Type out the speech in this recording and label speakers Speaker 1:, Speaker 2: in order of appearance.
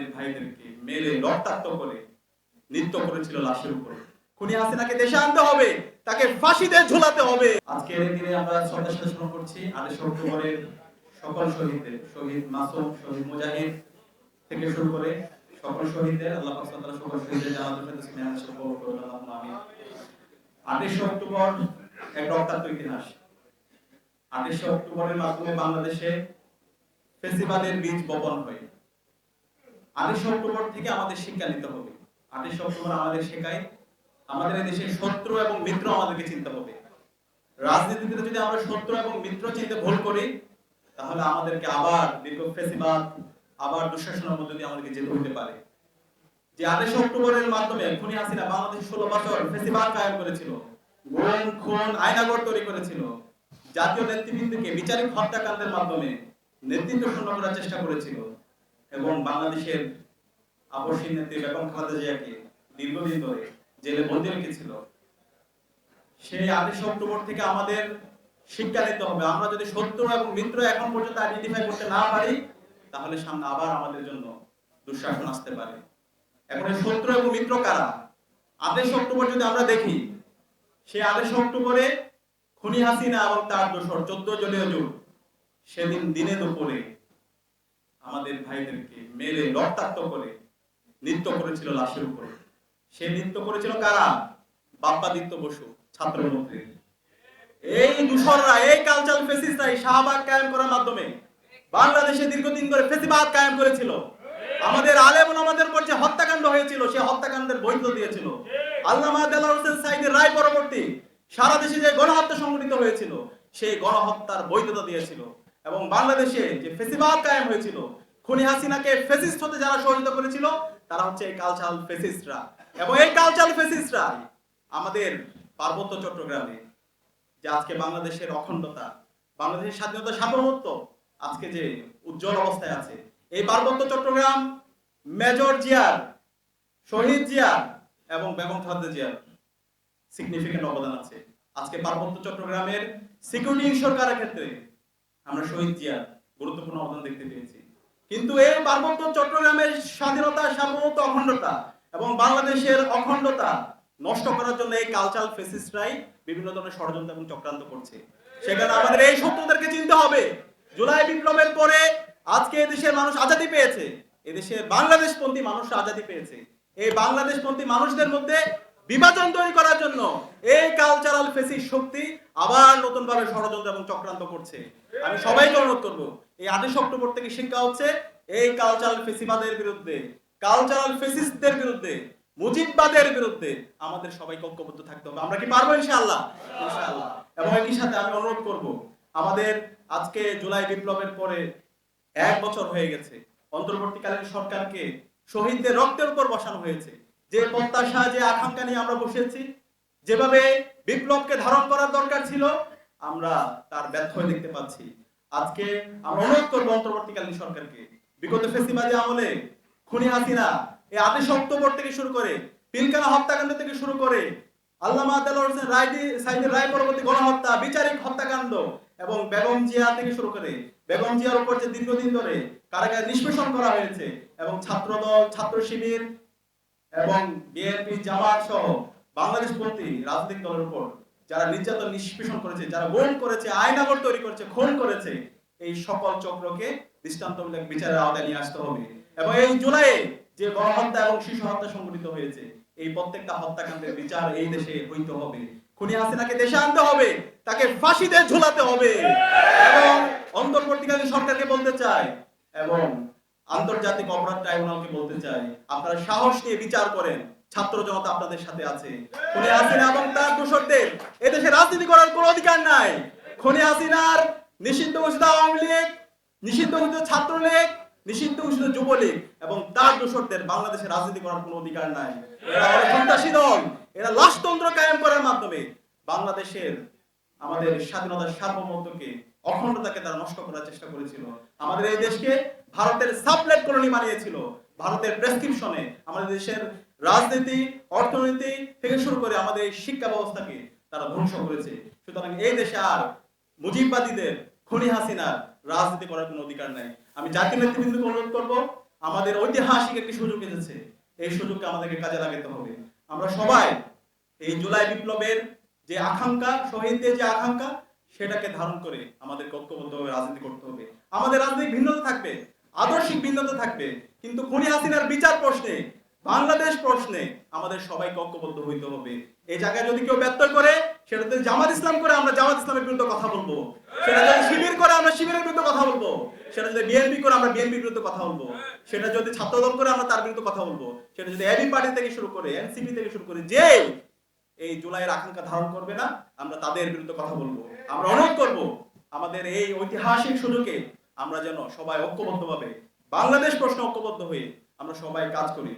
Speaker 1: আমাদের ভাইদেরকে মেরে রক্তাক্ত করে নৃত্য করেছিল লাশের উপরে। খুনি হাসিনাকে দেশে আনতে হবে, তাকে ফাঁসিতে ঝুলাতে হবে। আজকে দিনে আমরা শ্রদ্ধা সাথে স্মরণ করছি আঠাশে অক্টোবরের সকল শহীদদের, শহীদ মাসুম, শহীদ মুজাহিদ থেকে শুরু করে সকল শহীদদের, আল্লাহ পাক তাআলা সকল শহীদদের জানাজার সাথে স্নেহ সকল করুন, আল্লাহুম্মা আমিন। আঠাশে অক্টোবর এক রক্তাক্ত ইতিহাস। আঠাশে অক্টোবরের মাধ্যমে বাংলাদেশে ফেসিবাদের বীজ বপন হয়। আঠাশে অক্টোবর থেকে আমাদের শিক্ষা নিতে হবে। আঠাশে অক্টোবর আমাদের শেখায়। আমাদের দেশের শত্রু এবং মিত্র আমাদেরকে চিনতে হবে। রাজনীতিতে যদি আমরা শত্রু এবং মিত্র চিনতে ভুল করি, তাহলে আমাদেরকে আবার দীর্ঘ ফেসিবাদ, আবার দুঃশাসনের মধ্যে দিয়ে আমাদেরকে যেতে হতে পারে। যে আঠাশে অক্টোবরের মাধ্যমে খুনি হাসিনা বাংলাদেশ ষোলো বছর ফেসিবাদ কায়েম করেছিল, গুম, খুন আয়নাগর তৈরি করেছিল। জাতীয় নেতৃবৃন্দকে বিচারিক হত্যাকাণ্ডের মাধ্যমে নেতৃত্ব শূন্য করার চেষ্টা করেছিল। এবং বাংলাদেশের আপসীন নেত্রী বেগম খালেদা জিয়াকে দীর্ঘদিন ধরে জেলে বন্দি রেখেছিল। সেই আঠাশে অক্টোবর থেকে আমাদের শিক্ষা নিতে হবে। আমরা যদি শত্রু এবং মিত্র এখন পর্যন্ত আইডেন্টিফাই করতে না পারি, তাহলে সামনে আবার আমাদের জন্য দুঃশাসন আসতে পারে। এখন শত্রু এবং মিত্র কারা? আঠাশে অক্টোবর যদি আমরা দেখি, সেই আঠাশে অক্টোবরে খুনি হাসিনা এবং তার দোসর চোদ্দ জলীয় জোট সেদিন দিনে দুপুরে আমাদের ভাইদেরকে মেরে রক্তাক্ত করে নৃত্য করেছিল লাশের উপরে। সে নৃত্য করেছিল কারা? বাপ্পাদিত্য বসু, ছাত্রমন্ত্রী। এই দূষররা এই কালচার ফেসিসরাই শাহবাগ কায়েম করার মাধ্যমে বাংলাদেশে দীর্ঘদিন ধরে ফেসিবাদ কায়েম করেছিল। আমাদের আলেম আমাদের উপর যে হত্যাকাণ্ড হয়েছিল, সে হত্যাকাণ্ডের বৈধ দিয়েছিল। আল্লামা দেলার হোসেন সাইদের রায় পরবর্তী সারা দেশে যে গণহত্যা সংঘটিত হয়েছিল, সেই গণহত্যার বৈধতা দিয়েছিল। এবং বাংলাদেশে যে ফেসিবাদ কায়েম হয়েছিল, খুনি হাসিনাকে ফেসিস্ট হতে যারা সহযোগিতা করেছিল, তারা হচ্ছে এই কালচারাল ফেসিস্টরা এবং এই কালচারাল ফেসিস্টরা আমাদের পার্বত্য চট্টগ্রামে, যে আজকে বাংলাদেশের অখণ্ডতা, বাংলাদেশের স্বাধীনতা সার্বভৌমত্ব আজকে যে উজ্জ্বল অবস্থায় আছে। এই পার্বত্য চট্টগ্রাম, মেজর জিয়ার, শহীদ জিয়া এবং বেগম খালেদা জিয়ার সিগনিফিকেন্ট অবদান আছে। আজকে পার্বত্য চট্টগ্রামের সিকিউরিটি করার ক্ষেত্রে আমরা শহীদ জিয়ার গুরুত্বপূর্ণ অবদান দেখতে পেয়েছি। কিন্তু এই পার্বত্য চট্টগ্রামের স্বাধীনতা সার্বভৌমত্ব অখণ্ডতা এবং বাংলাদেশের অখণ্ডতা নষ্ট করার জন্য এই কালচারাল ফেসিস্টরাই বিভিন্ন ধরনের ষড়যন্ত্র এবং চক্রান্ত করছে। সেখানে আমাদের এই শত্রুদেরকে চিনতে হবে। জুলাই বিপ্লবের পরে আজকে এদেশের মানুষ আজাদি পেয়েছে। এদেশের বাংলাদেশপন্থী মানুষ আজাদি পেয়েছে। এই বাংলাদেশপন্থী মানুষদের মধ্যে বিভাজন তৈরি করার জন্য এই কালচারাল ফেসিস শক্তি আবার নতুন ভাবে ষড়যন্ত্র এবং চক্রান্ত করছে। আমি সবাইকে অনুরোধ করব, এই আঠাশ অক্টোবর থেকে শিক্ষা হচ্ছে এই কালচারাল ফেসিবাদের বিরুদ্ধে কালচারাল ফেসিস্টদের বিরুদ্ধে, মুজিববাদের বিরুদ্ধে আমাদের সবাইকে ঐক্যবদ্ধ থাকতে হবে। আমরা কি পারব ইনশাআল্লাহ? ইনশাআল্লাহ। এবং একই সাথে আমি অনুরোধ করব, আমাদের আজকে জুলাই বিপ্লবের পরে এক বছর হয়ে গেছে। অন্তর্বর্তীকালীন সরকারকে শহীদদের রক্তের উপর বসানো হয়েছে। যে প্রত্যাশা, যে আকাঙ্ক্ষা নিয়ে আমরা বসেছি, যেভাবে বিপ্লবকে ধারণ করার দরকার ছিল, আমরা তার ব্যর্থ দেখতে পাচ্ছি। আজকে আমরা অনুরোধ করব অন্তর্বর্তীকালীন সরকারকে, বিগত ফেসিবাদী আমলে খুনি হাসিনা এই আঠাশ অক্টোবর থেকে শুরু করে পিলকানা হত্যাকাণ্ড থেকে শুরু করে, আল্লামা হোসেন সাইদের রায় পরবর্তী গণহত্যা, বিচারিক হত্যাকাণ্ড এবং বেগম জিয়া থেকে শুরু করে, বেগম জিয়ার উপর যে দীর্ঘদিন ধরে কারাগারে নিষ্পেষণ করা হয়েছে এবং ছাত্রদল ছাত্র শিবির এবং বিএনপি জামাত সহ বাংলাদেশ পন্থী রাজনৈতিক দলের উপর যারা নির্যাতন, নিষ্পেষণ করেছে, যারা গুম করেছে আইনাগর তৈরি করেছে, খুন করেছে, এই সকল চক্রকে দৃষ্টান্তমূলক বিচারের আওতায় নিয়ে আসতে হবে। এবং এই জুলাইয়ে যে গণহত্যা এবং শিশু হত্যা সংঘটিত হয়েছে, এই প্রত্যেকটা হত্যাকাণ্ডের বিচার এই দেশে হইতে হবে। খুনি হাসিনাকে দেশে আনতে হবে, তাকে ফাঁসিতে ঝুলাতে হবে। এবং অন্তর্বর্তীকালীন সরকারকে বলতে চাই, এবং আন্তর্জাতিক অপরাধ ট্রাইব্যুনালকে বলতে চাই, আপনারা সাহস নিয়ে বিচার করেন, ছাত্র জনতা আপনাদের সাথে আছে। খুনি হাসিনা এবং তার দোষরদের, এদেশে রাজনীতি করার কোনো অধিকার নাই। খুনি হাসিনার নিষিদ্ধ ঘোষিত আওয়ামী লীগ, নিষিদ্ধ ঘোষিত ছাত্রলীগ, নিষিদ্ধ ঘোষিত যুবলীগ এবং তার দোষরদের বাংলাদেশে রাজনীতি করার কোনো অধিকার নাই। এরা সন্ত্রাসী দল। এরা লাশতন্ত্র কায়েম করার মাধ্যমে বাংলাদেশের আমাদের স্বাধীনতার সার্বভৌমত্বকে অখণ্ডতাকে তারা নষ্ট করার চেষ্টা করেছিল। আমাদের এই দেশকে ভারতের সাবলেট কলোনি বানিয়েছিল। ভারতের প্রেসক্রিপশনে আমাদের দেশের রাজনীতি, অর্থনীতি থেকে শুরু করে আমাদের এই শিক্ষা ব্যবস্থাকে তারা ধ্বংস করেছে। সুতরাং এই দেশে আর মুজিববাদীদের খুনি হাসিনার রাজনীতি করার কোনো অধিকার নাই। আমি জাতীয় নেতৃবৃন্দকে অনুরোধ করব, আমাদের ঐতিহাসিক একটি সুযোগ এসেছে। এই সুযোগকে আমাদেরকে কাজে লাগাতে হবে। আমরা সবাই এই জুলাই বিপ্লবের যে আকাঙ্ক্ষা শহীদদের যে আকাঙ্ক্ষা, সেটাকে ধারণ করে আমাদেরকে ঐক্যবদ্ধভাবে রাজনীতি করতে হবে। আমাদের রাজনৈতিক ভিন্নতা থাকবে, আদর্শিক ভিন্নতা থাকবে, কিন্তু খুনি হাসিনার বিচার প্রশ্নে, বাংলাদেশ প্রশ্নে আমাদের সবাইকে ঐক্যবদ্ধ হইতে হবে। এই জায়গায় যদি কেউ ব্যর্থ করে, সেটা যদি জামাত ইসলাম করে, আমরা জামাত ইসলামের বিরুদ্ধে কথা বলব। সেটা যদি শিবির করে, আমরা শিবিরের বিরুদ্ধে কথা বলব। সেটা যদি বিএনপি করে, আমরা বিএনপির বিরুদ্ধে কথা বলব। সেটা যদি ছাত্রদল করে, আমরা তার বিরুদ্ধে কথা বলব। সেটা যদি এবি পার্টি থেকে শুরু করে, এনসিপি থেকে শুরু করে যে এই জুলাইয়ের আকাঙ্ক্ষা ধারণ করবে না, আমরা তাদের বিরুদ্ধে কথা বলব। আমরা অনুরোধ করব, আমাদের এই ঐতিহাসিক সুযোগে আমরা যেন সবাই ঐক্যবদ্ধভাবে, বাংলাদেশ প্রশ্ন ঐক্যবদ্ধ হয়ে আমরা সবাই কাজ করি।